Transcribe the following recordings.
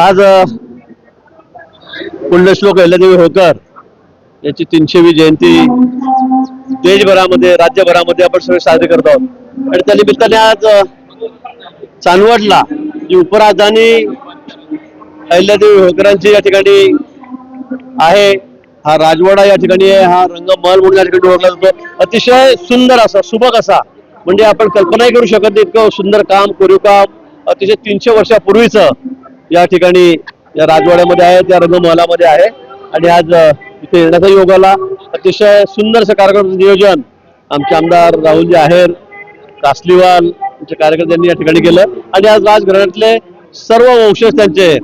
आज पुण्यश्लोक अहिल्यादेवी होळकर याची तीनशेवी जयंती देशभरामध्ये राज्यभरामध्ये आपण सगळे साजरे करत आहोत. आणि त्या निमित्ताने आज चांदवडला जी उपराजधानी अहिल्यादेवी होळकरांची या ठिकाणी आहे हा राजवाडा या ठिकाणी आहे हा रंगमहल म्हणून या ठिकाणी ओळखला जातो. अतिशय सुंदर असा सुबक असा म्हणजे आपण कल्पनाही करू शकत नाही इतकं सुंदर काम कोरीव काम अतिशय तीनशे वर्षापूर्वीचं या ठिकाणी या राजवाड्यामध्ये आहे त्या रंगमहलामध्ये आहे. आणि आज इथे येण्याचा योग आला. अतिशय सुंदर असं कार्यक्रमाचं नियोजन आमचे आमदार राहुलजी आहेर कासलीवाल यांचे कार्यकर्त्यांनी या ठिकाणी केलं. आणि आज राजघराण्यातले सर्व वंशज त्यांचे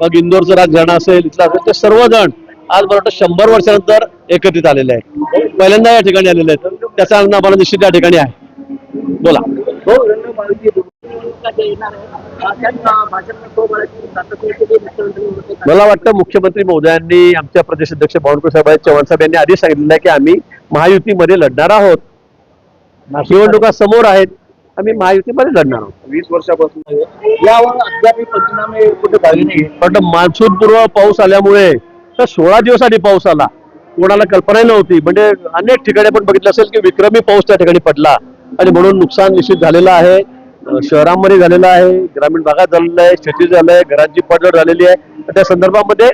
मग इंदोरचं राजघराणं असेल इथलं असेल ते सर्वजण आज मला वाटतं शंभर वर्षानंतर एकत्रित आलेले आहेत. पहिल्यांदा या ठिकाणी आलेले आहेत. त्याचा आनंद आम्हाला निश्चित या ठिकाणी आहे. बोला. मला वाटतं मुख्यमंत्री महोदयांनी आमच्या प्रदेश अध्यक्ष बावनकुळे साहेब आहेत, चव्हाण साहेब यांनी आधी सांगितलेलं आहे की आम्ही महायुतीमध्ये लढणार आहोत. निवडणुका समोर आहेत आम्ही महायुतीमध्ये लढणार आहोत. वीस वर्षापासून. यावर अद्याप पंचनामे कुठे झाले नाही पण मान्सून पूर्व पाऊस आल्यामुळे तर सोळा दिवस आधी पाऊस आला. कोणाला कल्पना नव्हती. म्हणजे अनेक ठिकाणी आपण बघितलं असेल की विक्रमी पाऊस त्या ठिकाणी पडला. आणि म्हणून नुकसान निश्चित झालेलं आहे. शहरांमध्ये झालेला आहे ग्रामीण भागात झालेलं आहे शेती झालंय घरांची पडझड झालेली आहे. त्या संदर्भामध्ये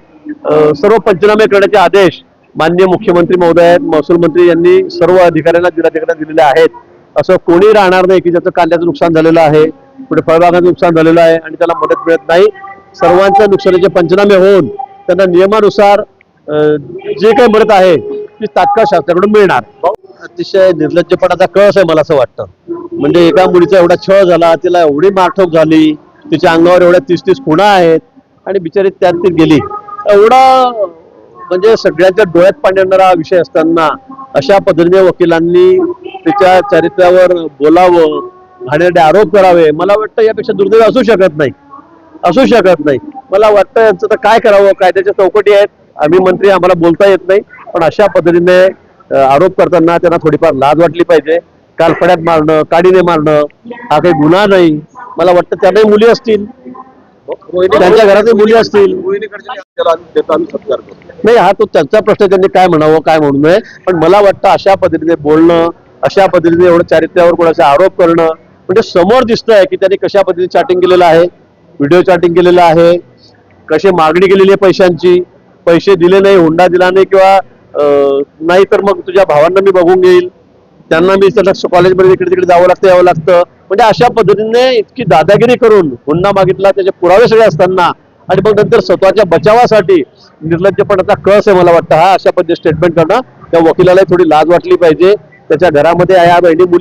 सर्व पंचनामे करण्याचे आदेश माननीय मुख्यमंत्री महोदय आहेत. महसूल मंत्री यांनी सर्व अधिकाऱ्यांना जिल्हाधिकाऱ्यांना दिलेले आहेत. असं कोणी राहणार नाही की ज्याचं कांद्याचं नुकसान झालेलं आहे कुठे फळबागाचं नुकसान झालेलं आहे आणि त्याला मदत मिळत नाही. सर्वांच्या नुकसानीचे पंचनामे होऊन त्यांना नियमानुसार जे काही मदत आहे ती तात्काळ शासनाकडून मिळणार. अतिशय निर्लज्जपणाचा कळस आहे मला असं वाटतं. म्हणजे एका मुलीचा एवढा छळ झाला तिला एवढी मारठोक झाली तिच्या अंगावर एवढ्या तीस तीस खुणा आहेत आणि बिचारी त्यात ती गेली. एवढा म्हणजे सगळ्यांच्या डोळ्यात पाणी विषय असताना अशा पद्धतीने वकिलांनी तिच्या चरित्रावर बोलावं घाणेरडे आरोप करावे मला वाटतं यापेक्षा दुर्दैव असू शकत नाही. असू शकत नाही. मला वाटतं यांचं तर काय करावं कायद्याच्या चौकटी आहेत. आम्ही मंत्री आम्हाला बोलता येत नाही. पण अशा पद्धतीने आरोप करताना त्यांना थोडीफार लाज वाटली पाहिजे. कालफड्यात मारणं काडीने मारणं हा काही गुन्हा नाही. मला वाटतं त्यांनाही मुली असतील. त्यांच्या घरातही मुली असतील. नाही हा तो त्यांचा प्रश्न त्यांनी काय म्हणावं काय म्हणू नये. पण मला वाटतं अशा पद्धतीने बोलणं अशा पद्धतीने एवढं चारित्र्यावर कोणाचा आरोप करणं म्हणजे समोर दिसतंय की त्यांनी कशा पद्धतीने चॅटिंग केलेलं आहे. व्हिडिओ चॅटिंग केलेलं आहे. कशी मागणी केलेली आहे पैशांची. पैसे दिले नाही हुंडा दिला नाही किंवा नाही तर मग तुझ्या भावांना मी बघून घेईल. त्यांना मी त्याला कॉलेजमध्ये इकडे तिकडे जावं लागतं यावं लागतं. म्हणजे अशा पद्धतीने इतकी दादागिरी करून हुंडा मागितला त्याचे पुरावे सगळे असताना आणि मग नंतर स्वतःच्या बचावासाठी निर्लज्जपणाचा कळस आहे मला वाटतं. हा अशा पद्धती स्टेटमेंट करणं त्या वकिलाला थोडी लाज वाटली पाहिजे. त्याच्या घरामध्ये या बहिणी मुली